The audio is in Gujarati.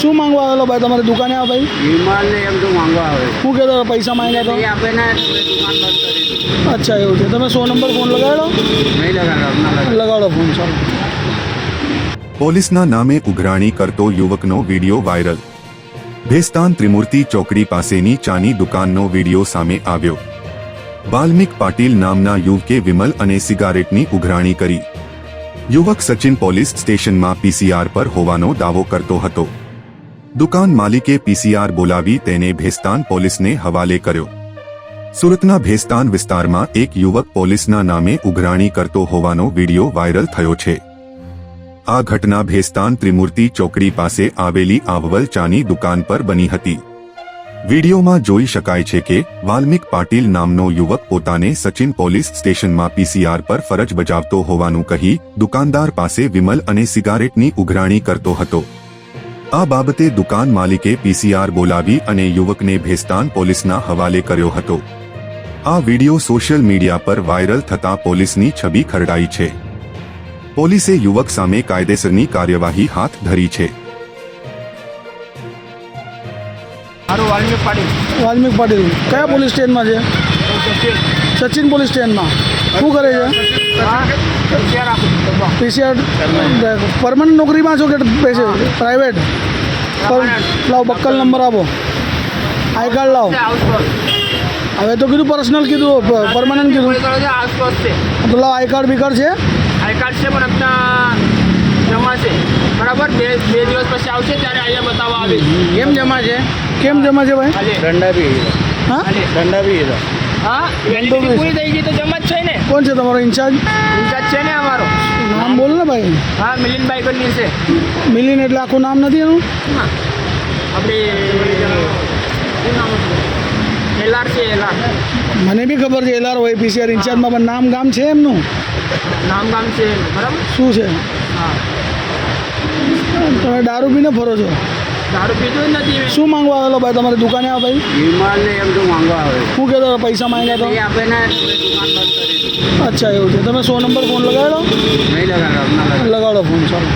શું માંગવા આવેલો ભાઈ તમારી દુકાને આવે ભાઈ? હિમાલય એમ તો માંગવા આવે. શું કહેતો પૈસા માંગ્યા તો? આપે ના દુકાન બંધ કરી અચ્છા એવું છે. તમે સો નંબર ફોન લગાડો નહીં લગાડો લગાડો. લગાડો ફોન ચાલો. પોલીસના નામે ઉઘરાણી કરતો યુવકનો વીડિયો વાયરલ. ભેસ્તાન ત્રિમૂર્તિ ચોકડી પાસેની ચાની દુકાનનો વીડિયો સામે આવ્યો. વાલ્મિક પાટીલ નામના યુવકે વિમલ અને સિગારેટની ઉઘરાણી કરી. યુવક સચિન પોલીસ સ્ટેશનમાં પીસીઆર પર હોવાનો દાવો કરતો હતો. દુકાન માલિકે પીસીઆર બોલાવી તેને ભેસ્તાન પોલીસને હવાલે કર્યો. સુરતના ભેસ્તાન વિસ્તારમાં એક યુવક પોલીસના નામે ઉઘરાણી કરતો હોવાનો વિડિયો વાયરલ થયો છે. આ ઘટના ભેસ્તાન ત્રિમૂર્તિ ચોકડી પાસે આવેલી આવવલ ચાની દુકાન પર બની હતી. વિડીયોમાં જોઈ શકાય છે કે વાલ્મિક પાટીલ નામનો યુવક પોતાને સચિન પોલીસ સ્ટેશનમાં પીસીઆર પર ફરજ બજાવતો હોવાનું કહી દુકાનદાર પાસે વિમલ અને સિગારેટની ઉઘરાણી કરતો હતો. આ બાબતે દુકાન માલિકે પીસીઆર બોલાવી અને યુવકને ભેસ્તાન પોલીસના હવાલે કર્યો હતો. આ વીડિયો સોશિયલ મીડિયા પર વાયરલ થતા પોલીસની છબી ખરડાઈ છે. પોલીસે યુવક સામે કાયદેસરની કાર્યવાહી હાથ ધરી છે. મારું પાટીલ. વાલ્મિક પાટીલ. કયા પોલીસ સ્ટેશનમાં છે? સચિન. પોલીસ સ્ટેશનમાં. શું કરે છે? પીસીઆર પરમનન્ટ નોકરીમાં છો કે પૈસે પ્રાઇવેટ? લાવો બક્કલ નંબર આપો. આઈ કાર્ડ લાવો. હવે તો કીધું પર્સનલ કીધું પરમાનન્ટ કીધું. આસપાસ છે તો લાવો આઈ કાર્ડ બી છે? આઈ કાર્ડ છે પણ આપણા જમા છે. બરાબર? બે બે દિવસ પછી આવશે ત્યારે અહીંયા બતાવવા આવે કેમ જમા છે? કેમ જમા છે ભાઈ? ઠંડા બી હા? ઠંડા બી હા? વેલિડિટી પૂરી થઈ ગઈ તો જમા જ છે ને? કોણ છે તમારો? ઇન્ચાર્જ? ઇન્ચાર્જ છે ને અમારો. નામ બોલો ને ભાઈ. હા મિલિનભાઈ કરીને છે. મિલિન એટલે આખું નામ નથી એનું? આપણે મને બી ખબર છે એલઆર હોય પીસીઆર ઇન્ચાર્જમાં પણ નામ ગામ છે એમનું? નામ ગામ છે બરાબર? શું છે? હા. તમે દારૂ પીને ફરો છો? દારૂ પીધું નથી શું માંગવા આવેલો ભાઈ? તમારી દુકાને આ ભાઈ. વિમાનને એમ તો માંગવા આવે. શું કહેતો પૈસા માંગ્યા તો? આપે ના અચ્છા એવું છે. તમે સો નંબર ફોન લગાડો નહીં લગાડો. લગાડો ફોન ચાલો.